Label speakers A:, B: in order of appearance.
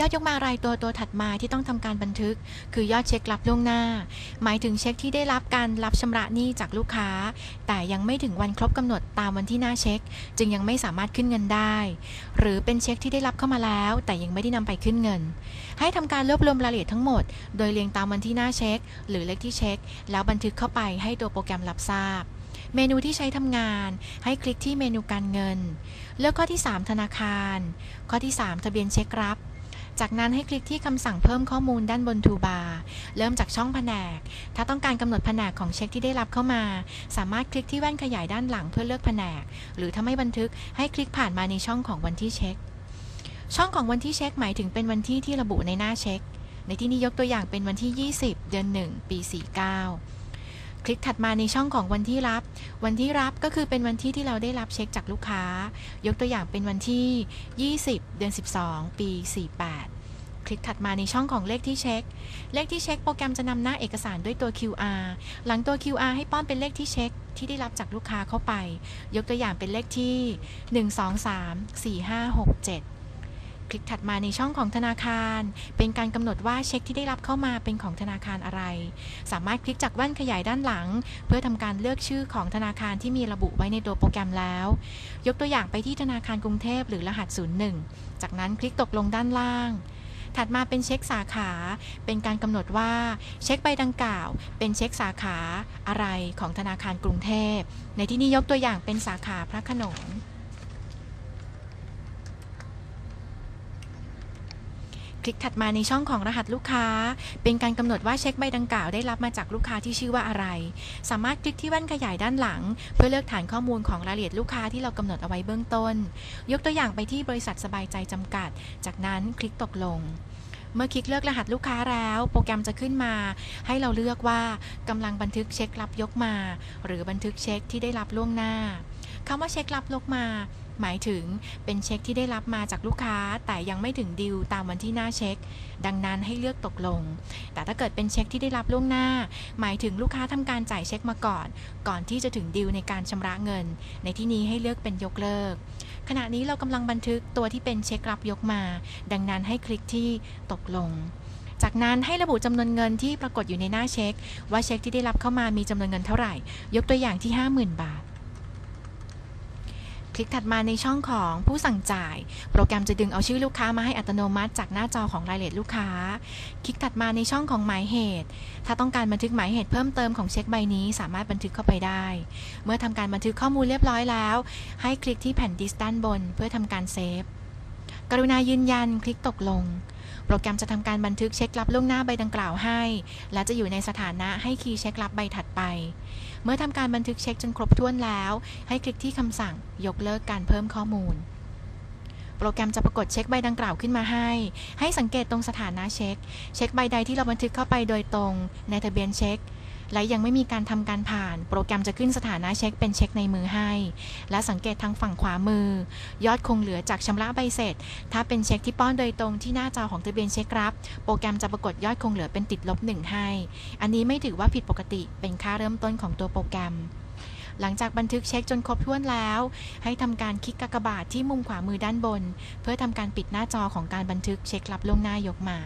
A: ยอดยกมารายตัวตัวถัดมาที่ต้องทำการบันทึก คือยอดเช็ครับล่วงหน้า หมายถึงเช็คที่ได้รับการรับชำระหนี้จากลูกค้า แต่ยังไม่ถึงวันครบกำหนดตามวันที่หน้าเช็ค จึงยังไม่สามารถขึ้นเงินได้ หรือเป็นเช็คที่ได้รับเข้ามาแล้ว แต่ยังไม่ได้นำไปขึ้นเงิน ให้ทำการรวบรวมรายละเอียดทั้งหมด โดยเรียงตามวันที่หน้าเช็ค หรือเลขที่เช็ค แล้วบันทึกเข้าไปให้ตัวโปรแกรมรับทราบเมนูที่ใช้ทำงานให้คลิกที่เมนูการเงิน เลือกข้อที่ 3 ธนาคาร ข้อที่ 3 ทะเบียนเช็ครับ จากนั้นให้คลิกที่คำสั่งเพิ่มข้อมูลด้านบนทูบาร์เริ่มจากช่องแผนก ถ้าต้องการกำหนดแผนกของเช็คที่ได้รับเข้ามา สามารถคลิกที่แว่นขยายด้านหลังเพื่อเลือกแผนก หรือถ้าไม่บันทึกให้คลิกผ่านมาในช่องของวันที่เช็ค ช่องของวันที่เช็คหมายถึงเป็นวันที่ที่ระบุในหน้าเช็ค ในที่นี้ยกตัวอย่างเป็นวันที่ 20 เดือน 1 ปี 49 คลิกถัดมาในช่องของวันที่รับ วันที่รับก็คือเป็นวันที่ที่เราได้รับเช็คจากลูกค้า ยกตัวอย่างเป็นวันที่ 20 เดือน 12 ปี 48 คลิกถัดมาในช่องของเลขที่เช็ค เลขที่เช็คโปรแกรมจะนำหน้าเอกสารด้วยตัว QR หลังตัว QR ให้ป้อนเป็นเลขที่เช็คที่ได้รับจากลูกค้าเข้าไป ยกตัวอย่างเป็นเลขที่ 1 2 3 4 5 6 7 คลิกถัดมาในช่องของธนาคาร เป็นการกำหนดว่าเช็คที่ได้รับเข้ามาเป็นของธนาคารอะไร สามารถคลิกจากแว่นขยายด้านหลัง เพื่อทำการเลือกชื่อของธนาคารที่มีระบุไว้ในตัวโปรแกรมแล้ว ยกตัวอย่างไปที่ธนาคารกรุงเทพหรือรหัส 01 จากนั้นคลิกตกลงด้านล่างถัดมาเป็นเช็คสาขา เป็นการกำหนดว่าเช็คใบดังกล่าว เป็นเช็คสาขาอะไรของธนาคารกรุงเทพ ในที่นี้ยกตัวอย่างเป็นสาขาพระขนง ลิกถัดมาในช่องของรหัสลูกค้า เป็นการกำหนดว่าเช็คใบดังกล่าวได้รับมาจากลูกค้าที่ชื่อว่าอะไร สามารถคลิกที่แว่นขยายด้านหลัง เพื่อเลือกฐานข้อมูลของรายละเอียดลูกค้าที่เรากำหนดเอาไว้เบื้องต้น ยกตัวอย่างไปที่บริษัทสบายใจจำกัด จากนั้นคลิกตกลงเมื่อคลิกเลือกรหัสลูกค้าแล้ว โปรแกรมจะขึ้นมา ให้เราเลือกว่ากำลังบันทึกเช็ครับยกมา หรือบันทึกเช็คที่ได้รับล่วงหน้าคำว่าเช็ครับยกมา หมายถึงเป็นเช็คที่ได้รับมาจากลูกค้าแต่ยังไม่ถึงดิวตามวันที่หน้าเช็ค ดังนั้นให้เลือกตกลง แต่ถ้าเกิดเป็นเช็คที่ได้รับล่วงหน้า หมายถึงลูกค้าทำการจ่ายเช็คมาก่อน ก่อนที่จะถึงดิวในการชำระเงิน ในที่นี้ให้เลือกเป็นยกเลิก ขณะนี้เรากำลังบันทึกตัวที่เป็นเช็ครับยกมา ดังนั้นให้คลิกที่ตกลงจากนั้นให้ระบุจำนวนเงินที่ปรากฏอยู่ในหน้าเช็ค ว่าเช็คที่ได้รับเข้ามามีจำนวนเงินเท่าไหร่ ยกตัวอย่างที่ 50,000 บาท คลิกถัดมาในช่องของผู้สั่งจ่าย โปรแกรมจะดึงเอาชื่อลูกค้ามาให้อัตโนมัติ จากหน้าจอของรายละเอียดลูกค้า คลิกถัดมาในช่องของหมายเหตุ ถ้าต้องการบันทึกหมายเหตุเพิ่มเติมของเช็คใบนี้ สามารถบันทึกเข้าไปได้ เมื่อทำการบันทึกข้อมูลเรียบร้อยแล้ว ให้คลิกที่แผ่นดิสก์ด้านบน เพื่อทำการเซฟ กรุณายืนยัน คลิกตกลง โปรแกรมจะทำการบันทึกเช็คลับล่วงหน้าใบดังกล่าวให้ และจะอยู่ในสถานะให้คีย์เช็คลับใบถัดไป เมื่อทำการบันทึกเช็คจนครบถ้วนแล้ว ให้คลิกที่คำสั่ง ยกเลิกการเพิ่มข้อมูล โปรแกรมจะปรากฏเช็คใบดังกล่าวขึ้นมาให้ ให้สังเกตตรงสถานะเช็ค เช็คใบใดที่เราบันทึกเข้าไปโดยตรง ในทะเบียนเช็ค และยังไม่มีการทำการผ่าน โปรแกรมจะขึ้นสถานะเช็คเป็นเช็คในมือให้ และสังเกตทางฝั่งขวามือ ยอดคงเหลือจากชำระใบเสร็จ ถ้าเป็นเช็คที่ป้อนโดยตรงที่หน้าจอของทะเบียนเช็ครับ โปรแกรมจะปรากฏยอดคงเหลือเป็นติดลบหนึ่งให้ อันนี้ไม่ถือว่าผิดปกติเป็นค่าเริ่มต้นของตัวโปรแกรมหลังจากบันทึกเช็คจนครบถ้วนแล้ว ให้ทำการคลิกกากบาทที่มุมขวามือด้านบน เพื่อทำการปิดหน้าจอของการบันทึกเช็ครับล่วงหน้ายกมา